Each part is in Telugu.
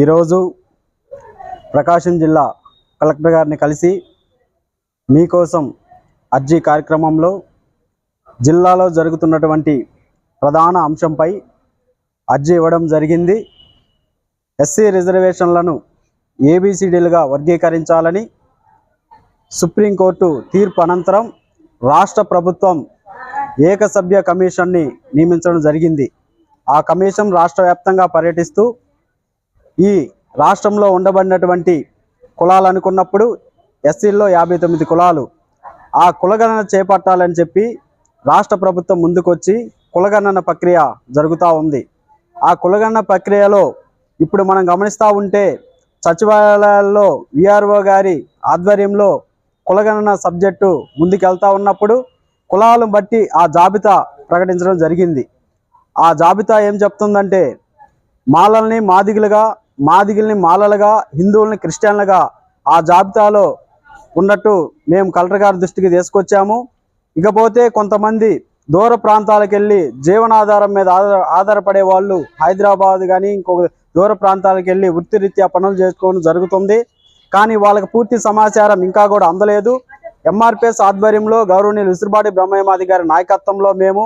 ఈరోజు ప్రకాశం జిల్లా కలెక్టర్ గారిని కలిసి మీకోసం అర్జీ కార్యక్రమంలో జిల్లాలో జరుగుతున్నటువంటి ప్రధాన అంశంపై అర్జీ ఇవ్వడం జరిగింది. ఎస్సీ రిజర్వేషన్లను ఏబిసిడీలుగా వర్గీకరించాలని సుప్రీంకోర్టు తీర్పు అనంతరం రాష్ట్ర ప్రభుత్వం ఏకసభ్య కమిషన్ని నియమించడం జరిగింది. ఆ కమిషన్ రాష్ట్ర వ్యాప్తంగా పర్యటిస్తూ ఈ రాష్ట్రంలో ఉండబడినటువంటి కులాలు అనుకున్నప్పుడు ఎస్సీల్లో యాభై తొమ్మిది కులాలు. ఆ కులగణన చేపట్టాలని చెప్పి రాష్ట్ర ప్రభుత్వం ముందుకొచ్చి కులగణన ప్రక్రియ జరుగుతూ ఉంది. ఆ కులగణన ప్రక్రియలో ఇప్పుడు మనం గమనిస్తూ ఉంటే సచివాలయాల్లో విఆర్ఓ గారి ఆధ్వర్యంలో కులగణన సబ్జెక్టు ముందుకెళ్తా ఉన్నప్పుడు కులాలను బట్టి ఆ జాబితా ప్రకటించడం జరిగింది. ఆ జాబితా ఏం చెప్తుందంటే మాలల్ని మాదిగులుగా మాదిగిల్ని మాలలుగా హిందువుల్ని క్రిస్టియన్లుగా ఆ జాబితాలో ఉన్నట్టు మేము కలెక్టర్ గారి దృష్టికి తీసుకొచ్చాము. ఇకపోతే కొంతమంది దూర ప్రాంతాలకు వెళ్ళి జీవనాధారం మీద ఆధార ఆధారపడే వాళ్ళు హైదరాబాద్ కానీ ఇంకొక దూర ప్రాంతాలకు వెళ్ళి వృత్తిరీత్యా పనులు చేసుకోవడం జరుగుతుంది. కానీ వాళ్ళకి పూర్తి సమాచారం ఇంకా కూడా అందలేదు. ఎంఆర్పిఎస్ ఆధ్వర్యంలో గౌరవనీయులు విసురుబాటి బ్రహ్మయ్యమాది గారి నాయకత్వంలో మేము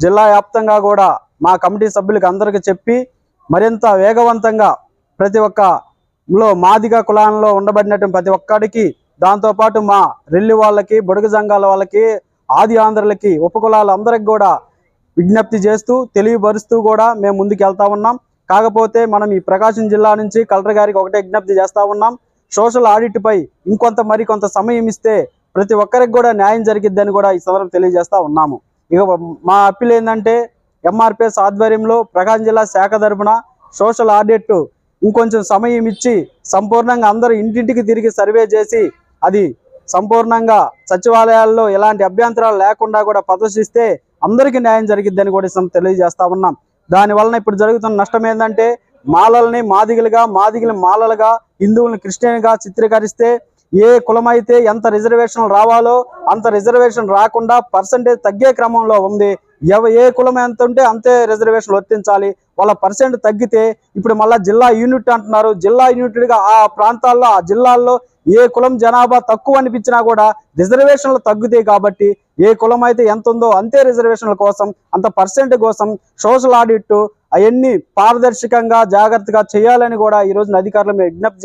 జిల్లా వ్యాప్తంగా కూడా మా కమిటీ సభ్యులకు అందరికీ చెప్పి మరింత వేగవంతంగా ప్రతి ఒక్క లో మాదిగ కులాలలో ఉండబడినటువంటి ప్రతి ఒక్కడికి దాంతోపాటు మా రెల్లి వాళ్ళకి బొడుగు సంఘాల వాళ్ళకి ఆది ఆంధ్రులకి ఉపకులాల అందరికి కూడా విజ్ఞప్తి చేస్తూ తెలియపరుస్తూ కూడా మేము ముందుకు వెళ్తా ఉన్నాం. కాకపోతే మనం ఈ ప్రకాశం జిల్లా నుంచి కలెక్టర్ గారికి ఒకటే విజ్ఞప్తి చేస్తూ ఉన్నాం. సోషల్ ఆడిట్పై ఇంకొంత మరి కొంత సమయం ఇస్తే ప్రతి ఒక్కరికి కూడా న్యాయం జరిగిద్దని కూడా ఈ సందర్భం తెలియజేస్తూ ఉన్నాము. ఇక మా అప్పీల్ ఏంటంటే ఎంఆర్పిఎస్ ఆధ్వర్యంలో ప్రకాశం జిల్లా శాఖ తరపున సోషల్ ఆడిట్ ఇంకొంచెం సమయం ఇచ్చి సంపూర్ణంగా అందరూ ఇంటింటికి తిరిగి సర్వే చేసి అది సంపూర్ణంగా సచివాలయాల్లో ఎలాంటి అభ్యంతరాలు లేకుండా కూడా ప్రదర్శిస్తే అందరికీ న్యాయం జరిగిద్దని కూడా తెలియజేస్తా ఉన్నాం. దానివలన ఇప్పుడు జరుగుతున్న నష్టం ఏంటంటే మాలల్ని మాదిగలుగా మాదిగలు మాలలుగా హిందువులను క్రిస్టియన్గా చిత్రీకరిస్తే ఏ కులమైతే ఎంత రిజర్వేషన్ రావాలో అంత రిజర్వేషన్ రాకుండా పర్సంటేజ్ తగ్గే క్రమంలో ఉంది. ఎవ ఏ కులం ఎంత ఉంటే అంతే రిజర్వేషన్ వర్తించాలి. వాళ్ళ పర్సెంట్ తగ్గితే ఇప్పుడు మళ్ళీ జిల్లా యూనిట్ అంటున్నారు. జిల్లా యూనిట్గా ఆ ప్రాంతాల్లో ఆ జిల్లాల్లో ఏ కులం జనాభా తక్కువ అనిపించినా కూడా రిజర్వేషన్లు తగ్గుతాయి కాబట్టి ఏ కులం అయితే ఎంత ఉందో అంతే రిజర్వేషన్ల కోసం అంత పర్సెంట్ కోసం సోషల్ ఆడిట్ అవన్నీ పారదర్శకంగా జాగ్రత్తగా చేయాలని కూడా ఈ రోజున అధికారులు మేము విజ్ఞప్తి